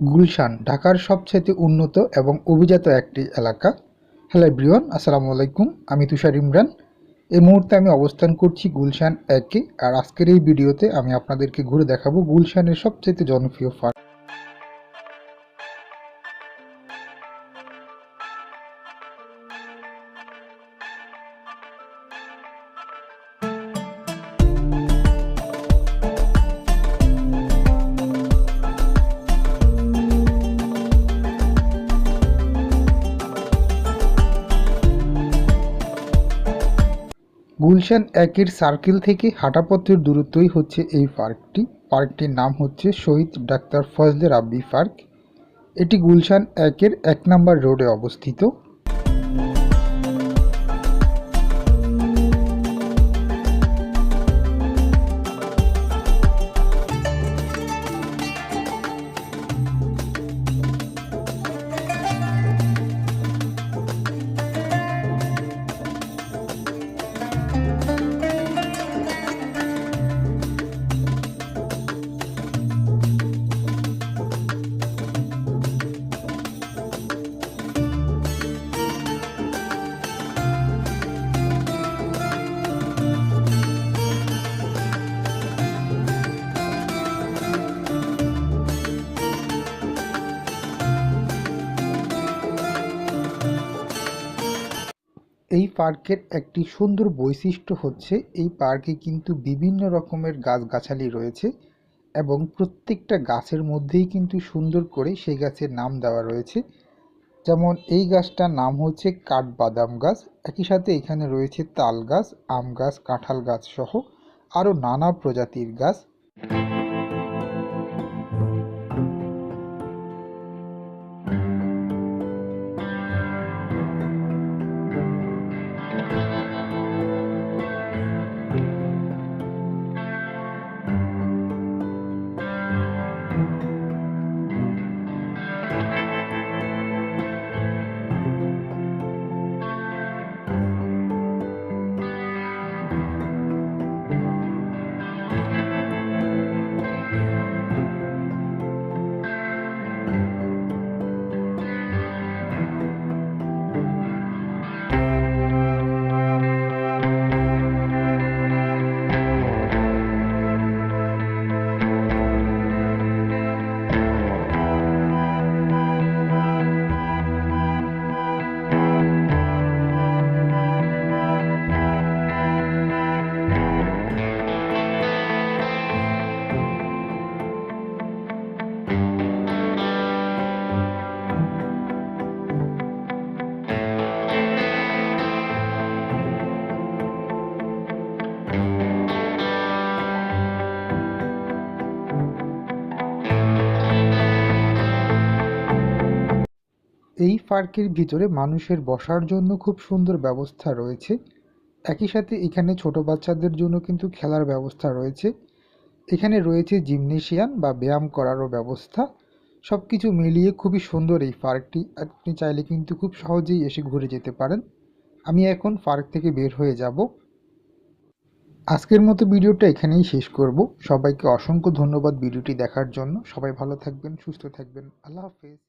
গুলশান, ঢাকার সবচেয়ে উন্নত এবং অভিজাত একটি এলাকা। হ্যালো ব্রিয়ন আসসালামু আলাইকুম। আমি তুষার ইমরান। এই মুহূর্তে আমি অবস্থান করছি গুলশান একে। আর আজকের এই ভিডিওতে আমি আপনাদেরকে ঘুরে দেখাবো গুলশানের সবচেয়ে জনপ্রিয় পার্ক গুলশান একের সার্কেল থেকে হাঁটাপথের দূরত্বই হচ্ছে এই পার্কটি। পার্কটির নাম হচ্ছে শহীদ ডাক্তার ফজলে রাব্বি পার্ক। এটি গুলশান একের এক নম্বর রোডে অবস্থিত। এই পার্কের একটি সুন্দর বৈশিষ্ট্য হচ্ছে এই পার্কে কিন্তু বিভিন্ন রকমের গাছগাছালি রয়েছে এবং প্রত্যেকটা গাছের মধ্যেই কিন্তু সুন্দর করে সেই গাছের নাম দেওয়া রয়েছে। যেমন এই গাছটার নাম হচ্ছে কাঠবাদাম গাছ, একই সাথে এখানে রয়েছে তাল গাছ, আম গাছ, কাঁঠাল গাছ সহ আরও নানা প্রজাতির গাছ। এই পার্কের ভিতরে মানুষের বসার জন্য খুব সুন্দর ব্যবস্থা রয়েছে। একই সাথে এখানে ছোট বাচ্চাদের জন্য কিন্তু খেলার ব্যবস্থা রয়েছে। এখানে রয়েছে জিমনেশিয়ান বা ব্যায়াম করারও ব্যবস্থা। সব কিছু মিলিয়ে খুবই সুন্দর এই পার্কটি। আপনি চাইলে কিন্তু খুব সহজেই এসে ঘুরে যেতে পারেন। আমি এখন পার্ক থেকে বের হয়ে যাব। আজকের মতো ভিডিওটা এখানেই শেষ করব। সবাইকে অসংখ্য ধন্যবাদ ভিডিওটি দেখার জন্য। সবাই ভালো থাকবেন, সুস্থ থাকবেন। আল্লাহ হাফেজ।